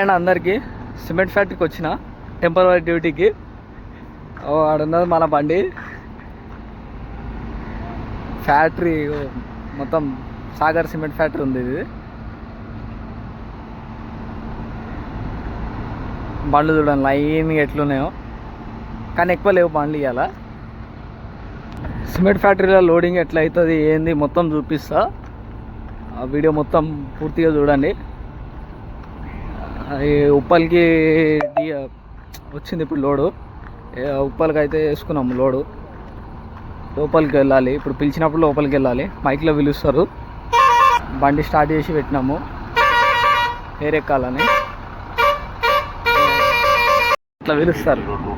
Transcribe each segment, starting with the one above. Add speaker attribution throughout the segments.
Speaker 1: And అందరికీ cement ఫ్యాక్టరీకి వచ్చిన టెంపరీ డ్యూటీకి. ఓ ఆడున్నది మన బండి. ఫ్యాక్టరీ మొత్తం సాగర్ సిమెంట్ ఫ్యాక్టరీ ఉంది ఇది. బండ్లు చూడండి లైన్గా ఎట్లున్నాయో. కానీ ఎక్కువ లేవు బండ్లు ఇవ్వాల సిమెంట్ ఫ్యాక్టరీలో లోడింగ్ ఎట్లా అవుతుంది ఏంది మొత్తం చూపిస్తా. ఆ వీడియో మొత్తం పూర్తిగా చూడండి. ఉప్పల్కి వచ్చింది ఇప్పుడు లోడు. ఉప్పల్కి అయితే వేసుకున్నాము లోడు. లోపలికి వెళ్ళాలి. ఇప్పుడు పిలిచినప్పుడు లోపలికి వెళ్ళాలి. మైక్లో పిలుస్తారు. బండి స్టార్ట్ చేసి పెట్టినాము. ఏరెక్కాలని ఇట్లా పిలుస్తారు.
Speaker 2: టూ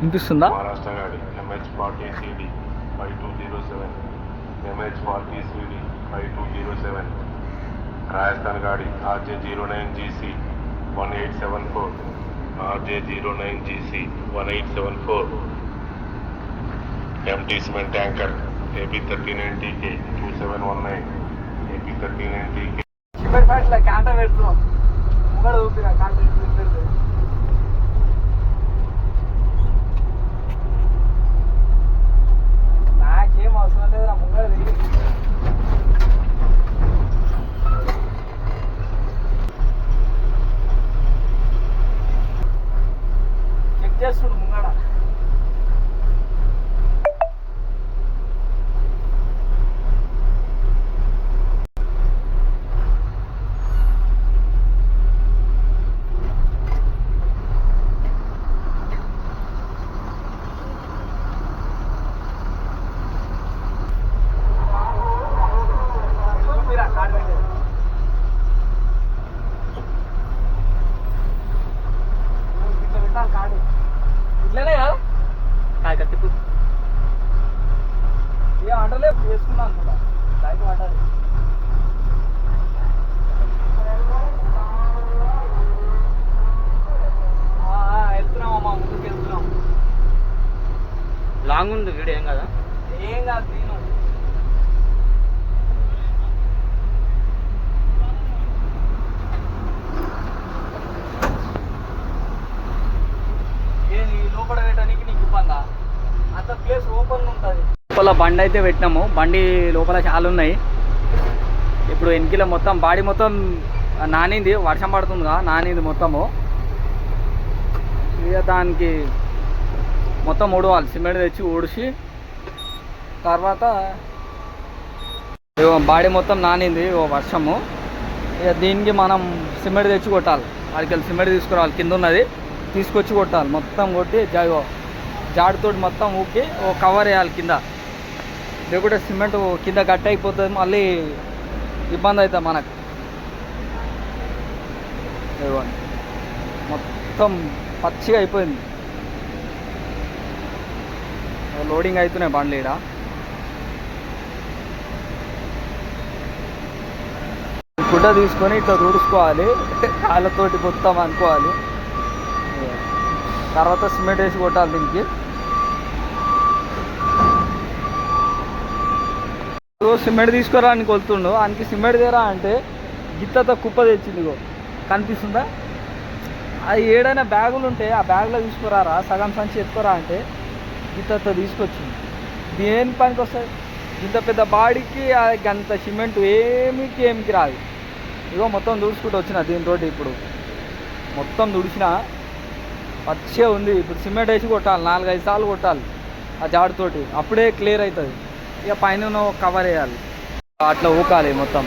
Speaker 1: వినిపిస్తుందా
Speaker 2: MH forty CD five two zero seven. Rajasthan గాడి RJ zero nine GC one eight seven four. RJ zero nine GC one eight seven four. MT cement tanker AP thirty nine TK two seven one nine AP thirty nine TK
Speaker 1: cement ఫ్యాక్టరీలో కాంట పెడుతున్నాం. ముంగడ ఊపిరా కాంట పెడితే నాకేం అవసరం లేదురా ముంగడ దిగి చెక్ చేస్తుండు ముంగడ ఊపిరా కాంట పెట్టేది ఇట్లా పెట్టాలి కాడు ఇట్లనే కదా కాయ కత్తిపు ఏ అంటలే వేసుకున్నా అనుకుంటా లైట్ ఆ, ఆ, వెళ్తున్నాం అమ్మా ముందుకు వెళ్తున్నాం
Speaker 3: లాంగ్ ఉంది వీడియో ఏం కదా
Speaker 1: ఏం కాదు నేను ఏది లోపల పెట్టడానికి నీకు ఇబ్బందా? అంత ప్లేస్ ఓపెన్ ఉంటుంది. లోపల బండి అయితే పెట్టినాము. బండి లోపల చాలా ఉన్నాయి. ఇప్పుడు వెనకిల మొత్తం బాడీ మొత్తం నానింది. వర్షం పడుతుందిగా నానింది మొత్తము. ఇక దానికి మొత్తం ఊడవాలి. సిమెంట్ తెచ్చి ఊడిసి తర్వాత ఇగో బాడీ మొత్తం నానింది ఓ వర్షము. ఇక దీనికి మనం సిమెంట్ తెచ్చి కొట్టాలి. అక్కడికి సిమెంట్ తీసుకురావాలి. కింద ఉన్నది తీసుకొచ్చి కొట్టాలి. మొత్తం కొట్టి జా జాడితోటి మొత్తం ఊకి ఓ కవర్ వేయాలి కింద. లేకుంటే సిమెంట్ కింద గట్టి అయిపోతుంది మళ్ళీ ఇబ్బంది అవుతుంది మనకు. ఇదిగోండి మొత్తం పచ్చిగా అయిపోయింది. లోడింగ్ అవుతున్నాయి బండ్లు ఈడ. గుడ్డ తీసుకొని ఇట్లా తుడుచుకోవాలి. కాళ్ళతోటి మొత్తం అనుకోవాలి. తర్వాత సిమెంట్ వేసి కొట్టాలి దీనికి ఓ సిమెంట్ తీసుకురా అని కొలుతుండు. ఆయనకి సిమెంట్ తీరా అంటే గిత్తతో కుప్ప తెచ్చింది కనిపిస్తుందా? అది ఏడైనా బ్యాగులు ఉంటే ఆ బ్యాగ్లో తీసుకురారా? సగం సంచి ఎత్తుకురా అంటే గిత్త తీసుకొచ్చింది దేని పనికి వస్తుంది? ఇంత పెద్ద బాడీకి అంత సిమెంట్ ఏమికి ఏమికి రాదు. ఇగో మొత్తం దుడుచుకుంటూ వచ్చిన దీంతో ఇప్పుడు. మొత్తం దుడిచిన పచ్చే ఉంది. ఇప్పుడు సిమెంట్ వేసి కొట్టాలి. నాలుగైదు సార్లు కొట్టాలి ఆ జాడుతోటి. అప్పుడే క్లియర్ అవుతుంది. ఇక పైన కవర్ వేయాలి. అట్లా ఊకాలి మొత్తం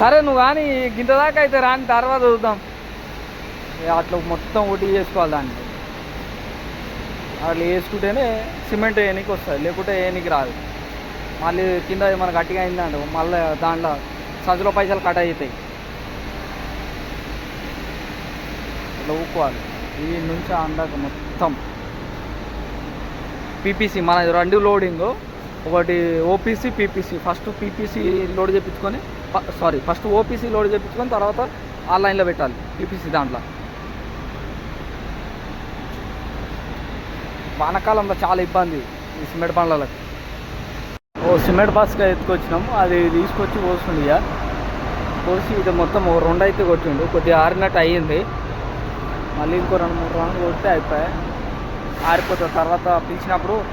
Speaker 1: సరే నువ్వు కానీ గింత దాకా అయితే రాని తర్వాత చూద్దాం. ఇక అట్లా మొత్తం ఒకటి చేసుకోవాలి దాన్ని. అట్లా వేసుకుంటేనే సిమెంట్ వేయనికి వస్తుంది లేకుంటే వేయనికి రాదు. మళ్ళీ కింద మన గట్టిగా అయిందండి మళ్ళీ దాంట్లో సంచులో పైసలు కట్ అవుతాయి ఇట్లా ఊక్కోవాలి ఈ నుంచి అందాక మొత్తం. పీపీసీ మన రెండు లోడింగ్ ఒకటి OPC PPC first PPC load చేయించుకొని సారీ ఫస్ట్ ఓపీసీ లోడ్ చేయించుకొని తర్వాత ఆన్లైన్లో పెట్టాలి పీపీసీ దాంట్లో. వానకాలంలో చాలా ఇబ్బంది ఈ సిమెంట్ బండ్లకు. ఓ సిమెంట్ బాస్గా ఎత్తుకొచ్చినాము అది తీసుకొచ్చి పోస్తుంది ఇక. పోసి ఇది మొత్తం రెండు అయితే కొట్టిండు కొద్దిగా ఆరినట్టు అయ్యింది. మళ్ళీ ఇంకో రెండు మూడు రౌండ్లు కొడితే అయిపోయాయి. ఆరిపోతుంది తర్వాత పిలిచినప్పుడు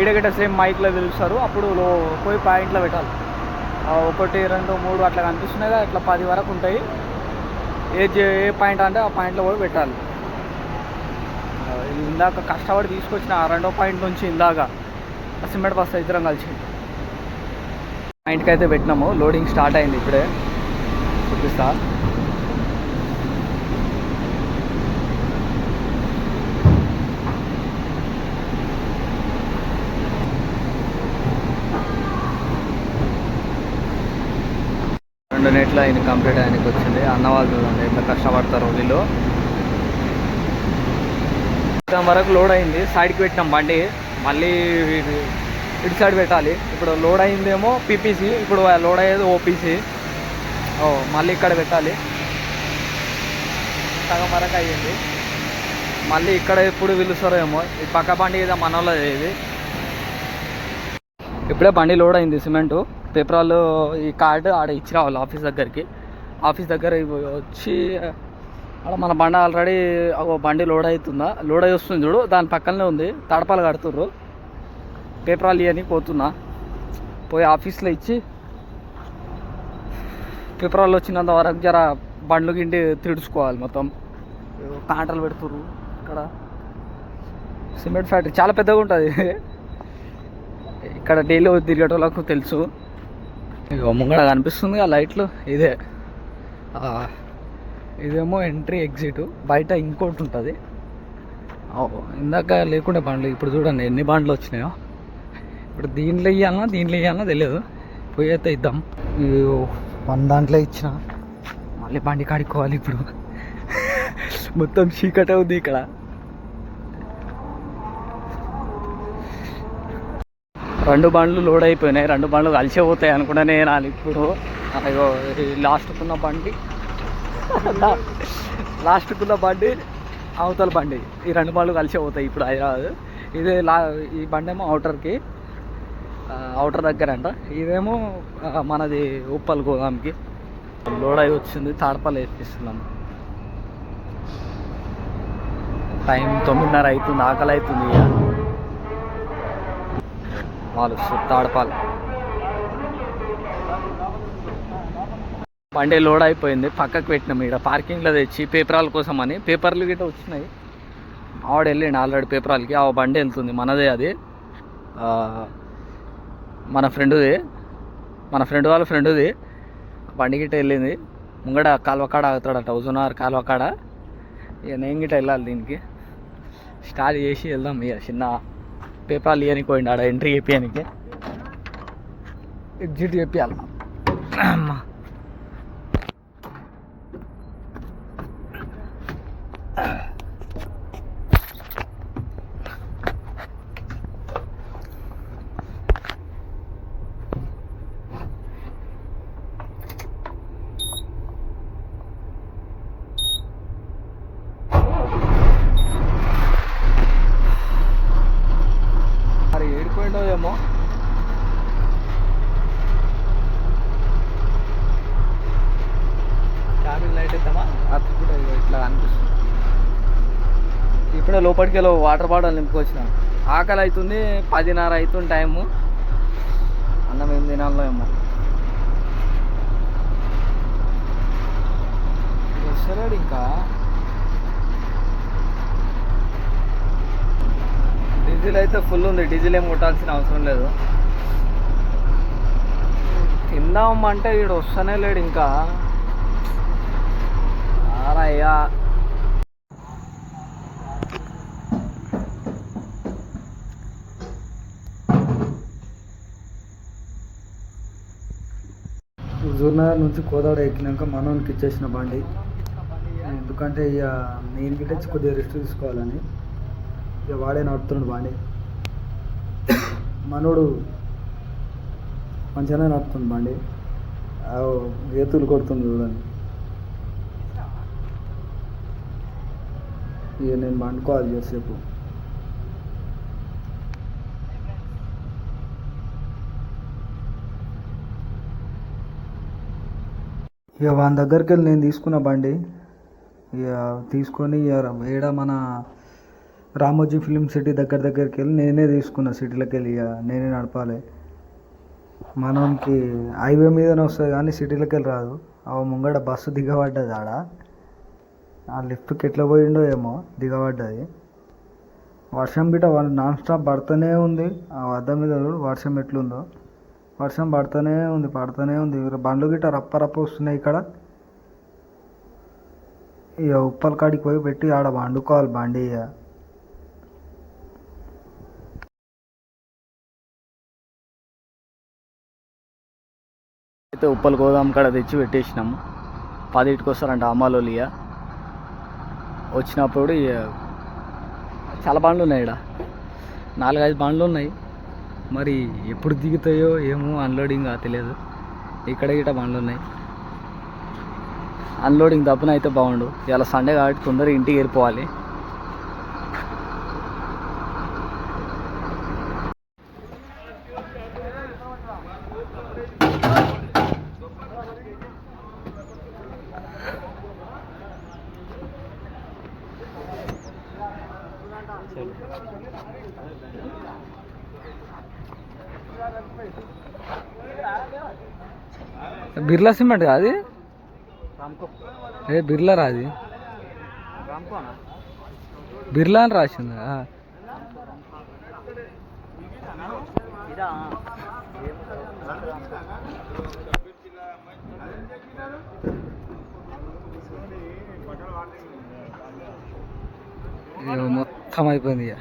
Speaker 1: ఈడగట్ట సేమ్ మైక్లో పిలుస్తారు. అప్పుడు లో పోయి పాయింట్లో పెట్టాలి. ఒకటి రెండు మూడు అట్లా కనిపిస్తున్నాయి కదా ఇట్లా పది వరకు ఉంటాయి. ఏ జే- ఏ పాయింట్ అంటే ఆ పాయింట్లో కూడా పెట్టాలి. ఇందాక కష్టపడి తీసుకొచ్చిన ఆ రెండో పాయింట్ నుంచి ఇందాక సిమెంట్ బస్తా ఇద్దరం కలిసి పాయింట్కి అయితే పెట్టినాము. లోడింగ్ స్టార్ట్ అయింది ఇప్పుడే. చూపిస్తా. రెండు నెట్లు ఆయన కంప్లీట్ ఆయనకి వచ్చింది. అన్న వాళ్ళు చూడండి ఎంత కష్టపడతారు వీళ్ళు. ఇంత వరకు లోడ్ అయింది. సైడ్కి పెట్టినాం బండి. మళ్ళీ ఇటు సైడ్ పెట్టాలి. ఇప్పుడు లోడ్ అయిందేమో పీపీసీ. ఇప్పుడు లోడ్ అయ్యేది ఓపీసీ. ఓ మళ్ళీ ఇక్కడ పెట్టాలి. సగం వరకు అయ్యింది. మళ్ళీ ఇక్కడ ఎప్పుడు పిలుస్తారో ఏమో ఈ పక్క బండి ఏదో మన వాళ్ళది ఇది. ఇప్పుడే బండి లోడ్ అయింది సిమెంటు. పేపర్ వాళ్ళు ఈ కార్డు ఆడ ఇచ్చి రావాలి ఆఫీస్ దగ్గరికి. ఆఫీస్ దగ్గర వచ్చి ఆడ మన బండి ఆల్రెడీ ఒక బండి లోడ్ అవుతుందా లోడ్ అయి వస్తుంది చూడు దాని పక్కనే ఉంది. తడపాలు కడుతుర్రు. పేపరాలు ఇవని పోతున్నా. పోయి ఆఫీస్లో ఇచ్చి పేపరాలు వచ్చినంత వరకు జర బండ్లు గిండి తిడుచుకోవాలి మొత్తం. కాంటలు పెడుతుర్రు ఇక్కడ. సిమెంట్ ఫ్యాక్టరీ చాలా పెద్దగా ఉంటుంది. ఇక్కడ డైలీ తిరిగేటోళ్ళకు తెలుసు. ఇక ముంగడ కనిపిస్తుంది ఆ లైట్లు. ఇదే. ఇదేమో ఎంట్రీ ఎగ్జిట్. బయట ఇంకోటి ఉంటుంది. ఇందాక లేకుండే బండ్లు ఇప్పుడు చూడండి ఎన్ని బండ్లు వచ్చినాయో. ఇప్పుడు దీంట్లో ఇవ్వాలన్నా దీంట్లో ఇవ్వాలన్నా తెలియదు పోయి అయితే ఇద్దాం. వన్ దాంట్లో ఇచ్చిన. మళ్ళీ బండి కాడుకోవాలి ఇప్పుడు. మొత్తం చీకటే ఉంది ఇక్కడ. రెండు బండ్లు లోడ్ అయిపోయినాయి. రెండు బండ్లు కలిసిపోతాయి అనుకుంటా నేను అని ఇప్పుడు. అయ్యో లాస్ట్కున్న బండి. లాస్ట్కున్న బండి అవతల బండి. ఈ రెండు బండ్లు కలిసిపోతాయి ఇప్పుడు హైదరాబాద్. ఇదే లా ఈ బండి ఏమో అవుటర్కి అవుటర్ దగ్గర అంట ఇదేమో మనది ఉప్పల్ గోదాంకి. లోడ్ అయి వచ్చింది తాడపల్లి వేపిస్తున్నాము టైం తొమ్మిదిన్నర అవుతుంది ఆకలి అవుతుంది ఇక వాళ్ళు తాడపాలు బండి లోడ్ అయిపోయింది పక్కకు పెట్టినాం ఇక్కడ పార్కింగ్లో తెచ్చి పేపరాల కోసం అని పేపర్లు గిట్ట వచ్చినాయి. ఆవిడ వెళ్ళిండి ఆల్రెడీ పేపరాలకి. ఆ బండి వెళ్తుంది మనదే అది. మన ఫ్రెండ్ది. మన ఫ్రెండ్ వాళ్ళ ఫ్రెండ్ది. బండి గిట్ట వెళ్ళింది. ముంగడ కాలువకాడ ఆగుతాడట హుజునార్ కాలువకాడ. ఇక నేను గిట్ట వెళ్ళాలి దీనికి. స్టార్ట్ చేసి వెళ్దాం ఇక చిన్న పేపర్లు ఇవ్వనికి పోయిండు ఆడ ఎంట్రీ చెప్పియానికి ఎగ్జిట్ చెప్పాలి అమ్మా ఏడిపోయిండో ఏమో క్యాబిన్ లైట్ ఇద్దామా అది కూడా ఇగో ఇట్లా అనిపిస్తుంది ఇప్పుడే లోపలికి వెళ్ళి వాటర్ బాటిల్ నింపుకొచ్చిన. ఆకలి అవుతుంది పదిన్నర అవుతుంది టైము. అన్నం ఏం తినాలో ఏమో. వస్తలేడు ఇంకా? డీజిల్ అయితే ఫుల్ ఉంది డీజిల్ ఏం కొట్టాల్సిన అవసరం లేదు. తిందాం అంటే వీడు వస్తూనే లేడు ఇంకా. ఆరయ్యా. కరీంనగర్ నుంచి కోదాడ ఎక్కినాక మనోనికి ఇచ్చేసిన బండి. ఎందుకంటే ఇక నేను గిట్ట కొద్దిగా రెస్ట్ తీసుకోవాలని ఇక వాడే నడుపుతున్నాడు బండి. మనోడు మంచిగానే నడుపుతుంది బండి. ఏతులు కొడుతుంది చూడండి. ఇక నేను పండుకోవాలి చేసేపు ఇక వాని దగ్గరికి వెళ్ళి నేను తీసుకున్న బండి ఇక తీసుకొని ఇక ఏడ మన రామోజీ ఫిలిం సిటీ దగ్గర దగ్గరికి వెళ్ళి నేనే తీసుకున్నా సిటీలోకి వెళ్ళి ఇక నేనే నడపాలి. మనకి హైవే మీదనే వస్తుంది కానీ సిటీలోకి వెళ్ళి రాదు. ఆ ముంగడ బస్సు దిగబడ్డది ఆడ. ఆ లిఫ్ట్కి ఎట్లా పోయిండో ఏమో దిగబడ్డది. వర్షం గిట నాన్ స్టాప్ పడుతూనే ఉంది. ఆ అద్దం మీద వర్షం ఎట్లుందో. వర్షం పడుతూనే ఉంది పడుతూనే ఉంది. బండ్లు గిట్ట రప్ప రప్ప వస్తున్నాయి ఇక్కడ. ఇక ఉప్పల కాడికి పోయి పెట్టి ఆడ వండుకోవాలి బండి ఇక. అయితే ఉప్పల గోదాం కాడ తెచ్చి పెట్టేసినాము. పదిటికి వస్తారంట అమ్మాలోలు ఇక. వచ్చినప్పుడు ఇక చాలా బండ్లు ఉన్నాయి ఇక్కడ నాలుగైదు బండ్లు ఉన్నాయి. మరి ఎప్పుడు దిగుతాయో ఏమో అన్లోడింగ్ తెలియదు ఇక్కడ గిట్ట బండ్లు ఉన్నాయి అన్లోడింగ్ తప్పున అయితే బాగుండు. ఇలా సండే కాబట్టి తొందరగా ఇంటికి వెళ్ళిపోవాలి. బిర్లా సిమెంట్ కాదు ఏ బిర్లా రాది బిర్లా అని రాసింది? మొత్తం అయిపోయింది ఇక.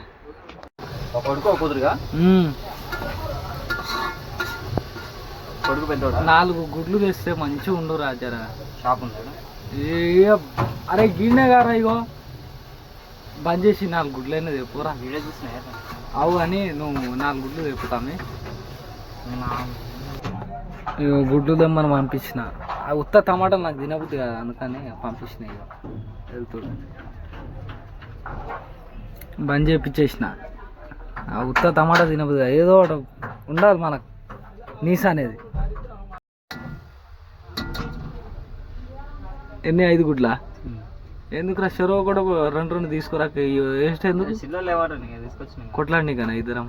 Speaker 3: కుదురుగా. కొడుకు పెద్దోడా?
Speaker 1: నాలుగు గుడ్లు తెస్తే మంచిగా ఉండు రాజారా.
Speaker 3: షాప్ ఉందా
Speaker 1: ఏ అరే గిన్నె గారా ఇగో. బంద్ చేసి నాలుగు గుడ్లు అయినా తెప్పురా.
Speaker 3: వీడియో చూసినా
Speaker 1: అవు అని నువ్వు నాలుగు గుడ్లు తెప్పుతామే. గుడ్లు దమ్మని పంపించిన. ఆ ఉత్త టమాటా నాకు తినబుద్ది కదా అందుకని పంపించిన ఇక వెళ్తుడు బంద్ చేపించేసిన ఆ ఉత్త టమాటా తినబుద్ది. ఏదో ఒకటి ఉండాలి మనకు. నీస అనేది. ఎన్ని ఐదు గుడ్లా? ఎందుకు రా చెరువు కూడా రెండు రెండు తీసుకురాక వేస్ట్ ఎందుకు? కొట్లాడి కదా ఇద్దరం.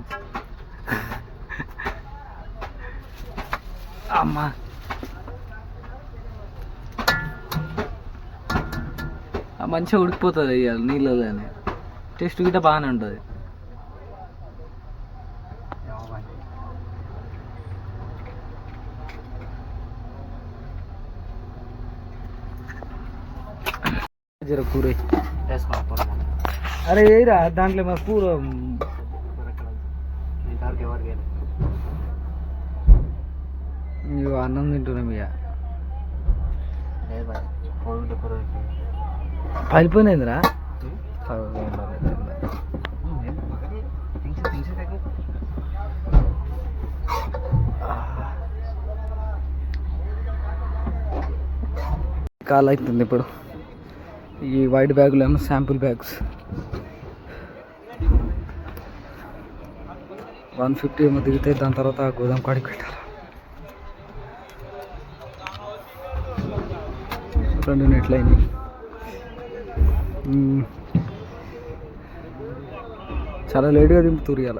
Speaker 1: అమ్మా. మంచిగా ఉడికిపోతుంది ఇవాళ నీళ్ళలోనే. టేస్ట్ గిట్ట బాగానే ఉంటుంది. జర కూర. అరే ఏరా దాంట్లో మా కూర అన్నం తింటున్నాం ఇక పలిపోయినదిరా కాల్ అవుతుంది ఇప్పుడు. ఈ వైట్ బ్యాగులు ఏమో శాంపుల్ బ్యాగ్స్. వన్ ఫిఫ్టీ ఏమో దిగితే దాని తర్వాత గోదాం కాడికి పెట్టాలి. రెండు నెట్లు అయినాయి చాలా లేట్గా దింపుతురు ఇవాళ.